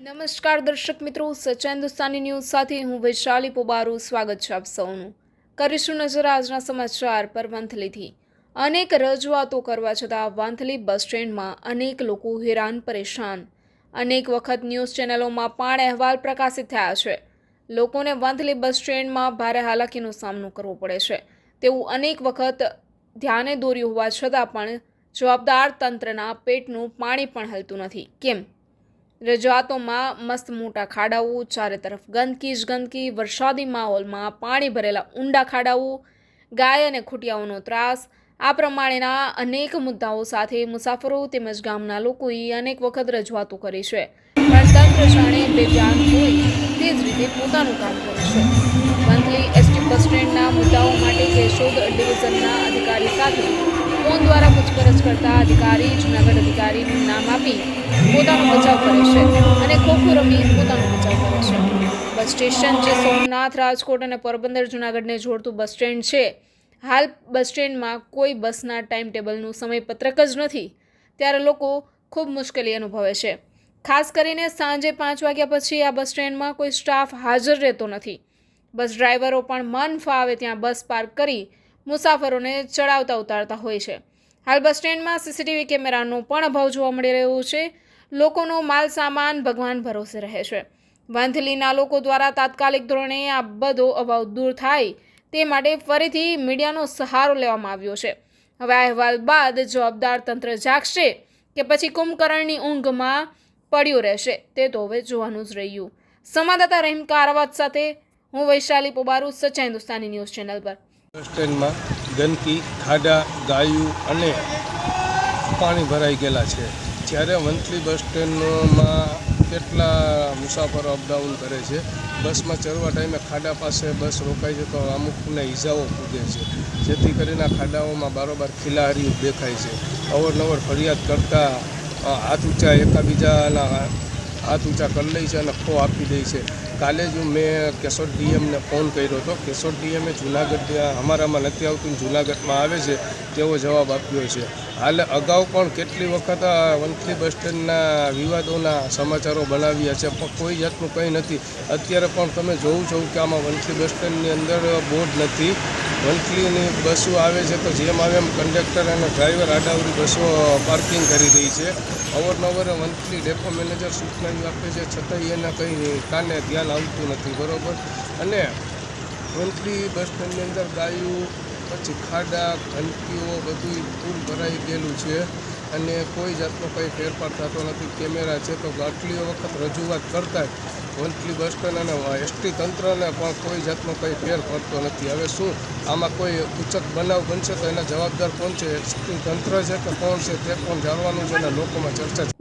નમસ્કાર દર્શક મિત્રો, સચા હિન્દુસ્તાની ન્યૂઝ સાથે હું વૈશાલી પોબારું. સ્વાગત છે આપ સૌનું. કરીશું નજર આજના સમાચાર પર વંથલીથી. અનેક રજૂઆતો કરવા છતાં વંથલી બસ સ્ટેન્ડમાં અનેક લોકો હેરાન પરેશાન. અનેક વખત ન્યૂઝ ચેનલોમાં પણ અહેવાલ પ્રકાશિત થયા છે. લોકોને વંથલી બસ સ્ટેન્ડમાં ભારે હાલાકીનો સામનો કરવો પડે છે. તેવું અનેક વખત ધ્યાને દોર્યું હોવા છતાં પણ જવાબદાર તંત્રના પેટનું પાણી પણ હલતું નથી. કેમ? રજૂઆતોમાં મસ્ત મોટા ખાડાઓ, ચારે તરફ ગંદકી જ ગંદકી, વરસાદી માહોલમાં પાણી ભરેલા ઊંડા ખાડાઓ, ગાય અને ખૂટિયાઓનો ત્રાસ. આ પ્રમાણેના અનેક મુદ્દાઓ સાથે મુસાફરો તેમજ ગામના લોકોએ અનેક વખત રજૂઆતો કરી છે. પણ તંત્ર જાણે બેજાન હોય તે જ રીતે પોતાનું કામ કરે છે. મંથલી એસટી બસ સ્ટેન્ડના મુદ્દાઓ માટે કેશોદ ડિવિઝનના અધિકારી સાથે ફોન દ્વારા પૂછપરછ કરતા અધિકારી, જૂનાગઢ અધિકારીનું નામ આપી પોતાનો બચાવ કરે છે અને ખોખો રમી પોતાનો બચાવ કરે છે. બસ સ્ટેશન જે સોમનાથ, રાજકોટ અને પોરબંદર જૂનાગઢને જોડતું બસ સ્ટેન્ડ છે. હાલ બસ સ્ટેન્ડમાં કોઈ બસના ટાઈમ ટેબલનું સમયપત્રક જ નથી. ત્યારે લોકો ખૂબ મુશ્કેલી અનુભવે છે. ખાસ કરીને સાંજે પાંચ વાગ્યા પછી આ બસ સ્ટેન્ડમાં કોઈ સ્ટાફ હાજર રહેતો નથી. બસ ડ્રાઈવરો પણ મન ફાવે ત્યાં બસ પાર્ક કરી મુસાફરોને ચડાવતા ઉતારતા હોય છે. હાલ બસ સ્ટેન્ડમાં સીસીટીવી કેમેરાનો પણ અભાવ જોવા મળી રહ્યો છે. લોકોનો માલ સામાન ભગવાન ભરોસે રહે છે. વાંથલીના લોકો દ્વારા તાત્કાલિક ધોરણે આ બધો અભાવ દૂર થાય તે માટે ફરીથી મીડિયાનો સહારો લેવામાં આવ્યો છે. હવે આ અહેવાલ બાદ જવાબદાર તંત્ર જાગશે કે પછી કુંભકર્ણની ઊંઘમાં પડ્યું રહેશે તે તો હવે જોવાનું જ રહ્યું. સંવાદદાતા રહીમ કારાવત સાથે હું વૈશાલી પોબારુ, સચ્ચા હિન્દુસ્તાની ન્યૂઝ ચેનલ પર. સ્ટેન્ડમાં ગંદકી, ખાડા, ગાયું અને પાણી ભરાઈ ગયેલા છે. જ્યારે મંથલી બસ સ્ટેન્ડમાં કેટલા મુસાફરો અપડાઉન કરે છે, બસમાં ચડવા ટાઈમે ખાડા પાસે બસ રોકાય છે તો અમુકને ઈજાઓ પૂગે છે. જેથી કરીને ખાડાઓમાં બારોબાર ખીલાહારીઓ દેખાય છે. અવરનવર ફરિયાદ કરતાં હાથ ઊંચા એકાબીજાના હાથ ઊંચા કરી લે છે અને ખો આપી દે છે. કાલે જ મેં કેશોદ ડીએમને ફોન કર્યો હતો. કેશોદ ડીએમે જુનાગઢ અમારામાં નથી આવતું જુનાગઢમાં આવે છે, તેવો જવાબ આપ્યો છે. હાલ અગાઉ પણ કેટલી વખત વંથલી બસ સ્ટેન્ડના વિવાદોના સમાચારો બનાવ્યા છે, પણ કોઈ જાતનું કંઈ નથી. અત્યારે પણ તમે જોવું છો કે આમાં વંથલી બસ સ્ટેન્ડની અંદર બોર્ડ નથી. વંથલીની બસો આવે છે તો જેમ આવે એમ કંડક્ટર અને ડ્રાઈવર આડાવડી બસો પાર્કિંગ કરી રહી છે. અવારનવાર મંથલી ડેપો મેનેજર સૂચનાઓ આપે છે, છતાંય એને કંઈ કાને ધ્યાન આવતું નથી, બરાબર? અને મંથલી બસ સ્ટેન્ડની અંદર ગાયું, પછી ખાડા, ઘંટીઓ બધું ફૂલ ભરાઈ ગયેલું છે. અને કોઈ જાતનો કંઈ ફેરફાર થતો નથી. કેમેરા છે તો આટલી વખત રજૂઆત કરતા જ વંથલી બસ સ્ટેન્ડ અને એસટી તંત્રને પણ કોઈ જાતનો કંઈ ફેર પડતો નથી. હવે શું આમાં કોઈ ઉચક બનાવ બનશે તો એના જવાબદાર કોણ છે? એસટી તંત્ર છે કે કોણ છે તે પણ જાણવાનું છે અને લોકોમાં ચર્ચા